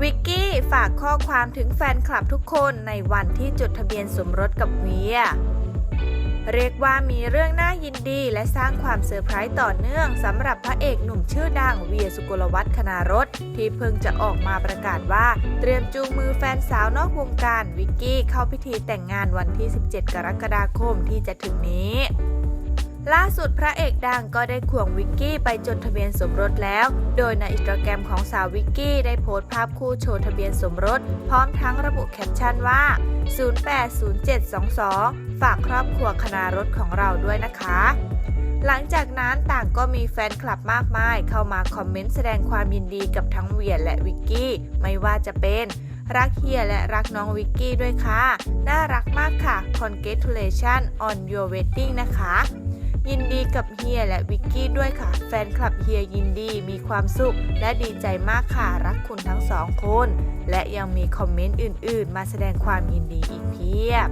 วิกกี้ฝากข้อความถึงแฟนคลับทุกคนในวันที่จดทะเบียนสมรสกับเวีย เรียกว่ามีเรื่องน่ายินดีและสร้างความเซอร์ไพรส์ต่อเนื่องสำหรับพระเอกหนุ่มชื่อดังเวียสุกลวัฒน์คณารถที่เพิ่งจะออกมาประกาศว่า เตรียมจูงมือแฟนสาวนอกวงการวิกกี้เข้าพิธีแต่งงานวันที่ 17 กรกฎาคมที่จะถึงนี้ ล่าสุดพระเอกดังก็ได้ควงวิกกี้ไปจดทะเบียนสมรสแล้ว โดยในอินสตาแกรมของสาววิกกี้ได้โพสต์ภาพคู่โชว์ทะเบียนสมรส พร้อมทั้งระบุแคปชั่นว่า 080722 ฝากครอบครัวคณารถของเราด้วยนะคะ หลังจากนั้นต่างก็มีแฟนคลับมากมาย เข้ามาคอมเมนต์แสดงความยินดีกับทั้งเวียและวิกกี้ไม่ว่าจะเป็นรักเฮียและรักน้องวิกกี้ด้วยค่ะ น่ารักมากค่ะ congratulation on your wedding นะคะ ยินดีกับเฮียและวิกกี้ด้วยค่ะ แฟนคลับเฮียยินดีมีความสุข และดีใจมากค่ะ รักคุณทั้งสองคน และยังมีคอมเมนต์อื่น ๆ มาแสดงความยินดีอีกเพียบ